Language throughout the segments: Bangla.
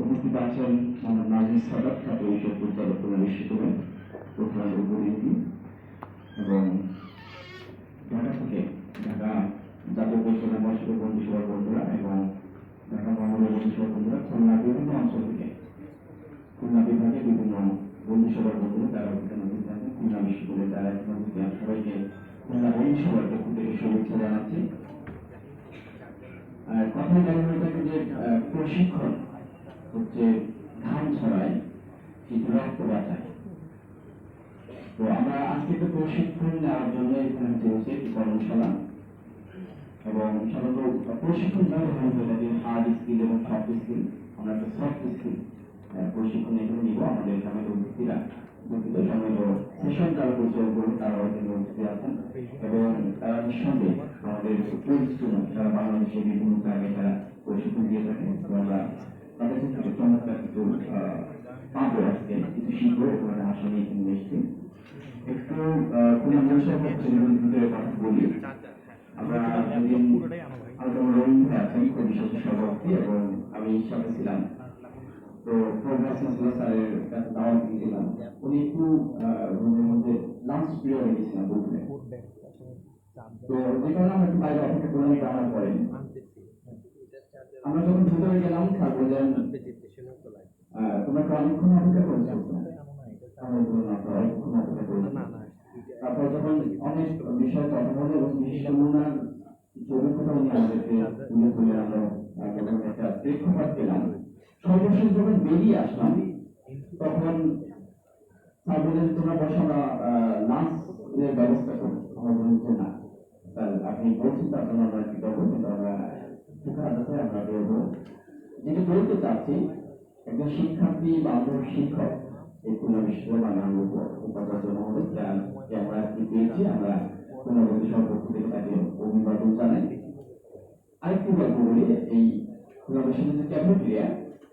উপস্থিত আছেন মোহাম্মদ নাজির সাদাত খ্যাত বিষয় পরিচালক খুলনা বিশ্ববিদ্যালয় প্রধান উপনীতি এবং ঢাকা থেকে ঢাকা জাতীয় পরিষদের বর্ষিত বন্ধু সভার বন্ধুরা এবং ঢাকা মহানগর বন্ধু সভার বন্ধুরা খুলনা বিভিন্ন অঞ্চল থেকে খুলনা বিভাগে বিভিন্ন বন্ধুসভার বন্ধুরা, তারা এখানে আছেন। খুলনা বিশ্ববিদ্যালয়ে তারা এখানে সবাইকে খুলনা বন্ধু সভার পক্ষ থেকে শুভেচ্ছা জানাচ্ছি। আর কথা জানা থাকে যে প্রশিক্ষণ হচ্ছে ধান ছড়ায়, কিন্তু রক্ত বাঁচায়। তো আমরা আজকে তো প্রশিক্ষণ নেওয়ার জন্য এখানে চলছে কর্মশালা। এবং সাধারণত প্রশিক্ষণ দেওয়া হয় থাকে হার্ড স্কিল এবং সফট স্কিল আমরা একটা সফট স্কিল প্রশিক্ষণ এখানে নিব। আমাদের সামনে উপস্থিতিরা উপস্থিত সামনে সেশন যারা পরিচয় করবে, তারাও এখানে উপস্থিত আছেন। এবং তারা নিঃসন্দেহে আমাদের পরিচিত সারা বাংলাদেশে বিভিন্ন জায়গায় তারা প্রশিক্ষণ দিয়ে থাকেন। আমরা তাদের থেকে চমৎকার কিছু পাবো আজকে কিছু শিখব ওখানে নিয়ে এখানে এসেছি একটু কোনো মনসা ভিতরে কথা বলি আমরা একদিন আলোচনা রবীন্দ্র আছেন খুব বিশেষ সভাপতি এবং আমি সাথে ছিলাম তো প্রোগ্রাম স্যারের কাছে দাওয়াত দিয়েছিলাম উনি একটু রুমের মধ্যে লাঞ্চ পিরিয়ডে গেছিলাম বুঝলেন তো যে কারণে আমরা একটু বাইরে অপেক্ষা করলাম জানার পরে আমরা যখন ভিতরে গেলাম স্যার বললেন আহ, তোমরা অনেকক্ষণ অপেক্ষা করেছ? আমরা তারপর যখন অনেক বিষয় কথা বলে এবং বিশিষ্ট মুনার অভিজ্ঞতা উনি আমাদেরকে ধরলেন আমরা একটা প্রেক্ষাপট পেলাম। সর্বশেষ যখন বেরিয়ে আসলাম তখন স্যার বললেন তোমরা বসে আমরা লাঞ্চের ব্যবস্থা করব। আমরা বললাম যে না আপনি বলছেন তার জন্য আমরা কি করব? কিন্তু আমরা সুখাদাতে আমরা বেরোবো যেটা বলতে চাচ্ছি একজন শিক্ষার্থী বা আমাদের শিক্ষক এই খুলনা বিশ্ববিদ্যালয় বাংলা উপাচার্য মহোদয় যা- যে আমরা আজকে পেয়েছি আমরা বন্ধু পক্ষ থেকে তাকে অভিবাদন জানাই আরেকটি গল্প বলি এই খুলনা ক্যাফেটেরিয়া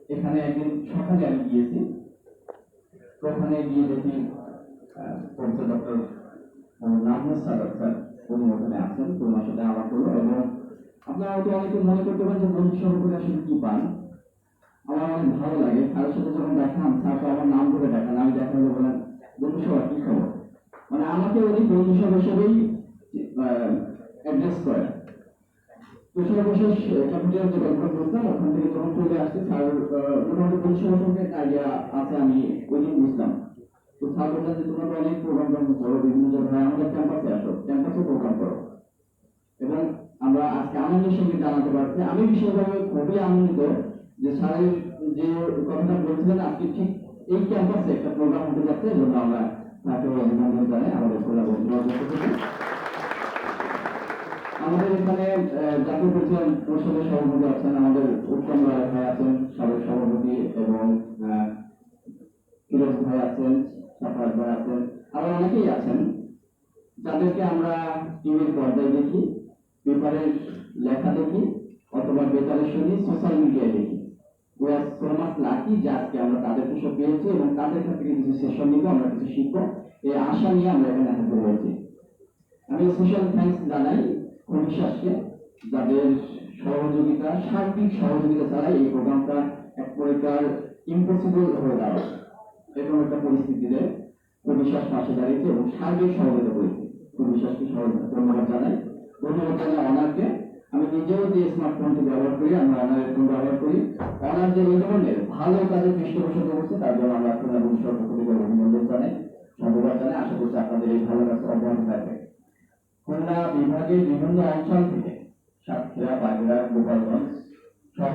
এখানে একদিন সকালে আমি গিয়েছি। ওখানে গিয়ে দেখি professor doctor Nazmul Sadat sir উনি ওখানে আছেন। তো সাথে আপনারা হয়তো অনেকে মনে করতে পারেন যে বন্ধু সহকারে আসলে কি পান। আমার অনেক ভালো লাগে। স্যারের সাথে যখন দেখাম স্যার তো আমার নাম ধরে দেখান, আমি দেখান বলেন, বন্ধু সভা কি খবর? মানে আমাকে উনি বন্ধু সভা হিসেবেই অ্যাড্রেস করেন। ক্যাপিটাল যে বলতাম ওখান থেকে যখন চলে আসছে মোটামুটি বন্ধু একটা আইডিয়া আছে, আমি ওই দিন তো বললেন যে তোমরা অনেক প্রোগ্রাম করো বিভিন্ন জায়গায়, আমাদের আসো প্রোগ্রাম করো। এবং আমরা আজকে আনন্দের সঙ্গে জানাতে পারছি। আমি বিশেষভাবে খুবই আনন্দিত যে স্যারের যে কথাটা বলছিলেন, আজকে ঠিক এই ক্যাম্পাসে একটা প্রোগ্রাম হতে যাচ্ছে এই জন্য আমরা তাকে অভিনন্দন জানাই। আমাদের খোলা বন্ধুরা আমাদের এখানে জাতীয় পরিচয় পরিষদের সভাপতি আছেন, আমাদের উত্তম রায় ভাই আছেন, সাবেক সভাপতি এবং ফিরোজ ভাই আছেন সাফার ভাই আছেন। আরও অনেকেই আছেন। যাদেরকে আমরা টিভির পর্দায় দেখি। পেপারের লেখা দেখি, অথবা বেতারে শুনি সোশ্যাল মিডিয়ায় দেখি। Lucky যে আজকে আমরা তাদেরকে সব পেয়েছি এবং তাদের কাছ থেকে কিছু সেশন নিব, আমরা কিছু শিখব। এই আশা নিয়ে আমরা এখানে হাজির হয়েছি। আমি স্পেশাল থ্যাঙ্কস জানাই বিশ্বাসকে যাদের সহযোগিতা, সার্বিক সহযোগিতা ছাড়াই এই প্রোগ্রামটা এক প্রকার ইম্পসিবল হয়ে দাঁড়ায়। এরকম একটা পরিস্থিতিতে বিশ্বাস পাশে দাঁড়িয়েছে এবং সার্বিক সহযোগিতা করেছে। বিশ্বাসকে ধন্যবাদ জানাই। জানাই অনারকে আমি নিজেও যে স্মার্টফোনটি ব্যবহার করি, আমরা অনারের ফোন ব্যবহার করি। অনার যে এই ধরনের ভালো কাজে পৃষ্ঠপোষক করছে তার জন্য আমরা বন্ধুসভার পক্ষ থেকে অভিনন্দন জানাই, ধন্যবাদ জানাই। আশা করছি আপনাদের এই ভালো কাজ অব্যাহত থাকবে। খুলনা বিভাগের বিভিন্ন অঞ্চল থেকে সাতক্ষীরা বাগেড়া গোপালগঞ্জ সহ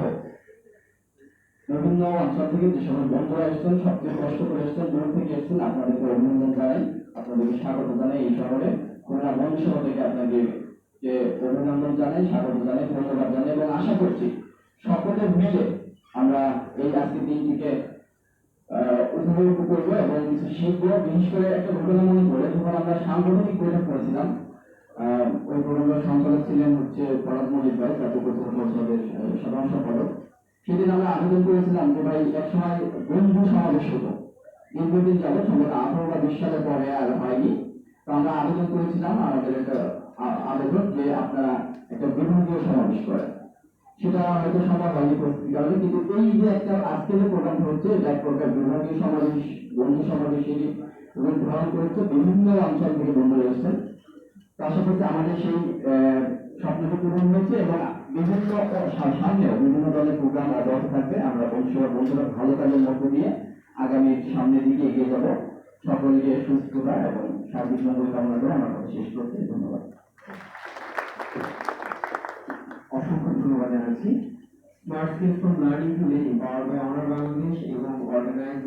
বিভিন্ন অঞ্চল থেকে যে সময় বন্ধুরা এসেছেন, সবচেয়ে কষ্ট করে এসেছেন, দূর থেকে এসেছেন, আপনাদেরকে অভিনন্দন জানাই, আপনাদেরকে স্বাগত জানাই এই শহরে। খুলনা বন্ধুসভা থেকে আপনাদের যে অভিনন্দন জানাই স্বাগত জানাই ধন্যবাদ জানাই এবং আশা করছি সকলে মিলে আমরা এই আজকের দিনটিকে উপভোগ করব এবং কিছু শিখব। বিশেষ করে একটা ঘটনা মনে পড়ে, যখন আমরা সাংগঠনিক বৈঠক করেছিলাম ওই প্রোগ্রামের সঞ্চালক ছিলেন হচ্ছে পরাগ মল্লিক ভাই জাতীয় পরিষদ পরিষদের সাধারণ সম্পাদক সেদিন আমরা আবেদন করেছিলাম যে, ভাই এক সময় বন্ধু সমাবেশ হতো দীর্ঘদিন যাবত সম্ভবত আঠারো বা বিশ সালের পরে আর হয়নি। তো আমরা আবেদন করেছিলাম, আমাদের একটা আবেদন যে আপনারা একটা বিভাগীয় সমাবেশ করেন। সেটা হয়তো সম্ভব হয়নি পরিস্থিতির কারণে কিন্তু এই যে একটা আজকের যে প্রোগ্রাম হচ্ছে, এটা এক প্রকার বিভাগীয় সমাবেশ, বন্ধু সমাবেশের রূপ ধারণ করেছে বিভিন্ন অঞ্চল থেকে বন্ধুরা এসেছেন। পাশাপাশি আমাদের সেই স্বপ্নটি পূরণ হয়েছে এবং বিভিন্ন সামনেও বিভিন্ন ধরনের প্রোগ্রাম অব্যাহত থাকবে। আমরা বন্ধুরা বন্ধুরা ভালো কাজের মধ্য দিয়ে। আগামী সামনের দিকে এগিয়ে যাব। সকলকে সুস্থতা এবং সার্বিক মঙ্গল কামনা করে আমার কথা শেষ করছি। ধন্যবাদ। অসংখ্য ধন্যবাদ জানাচ্ছি। March from learning to living Bangladesh এবং অর্গানাইজ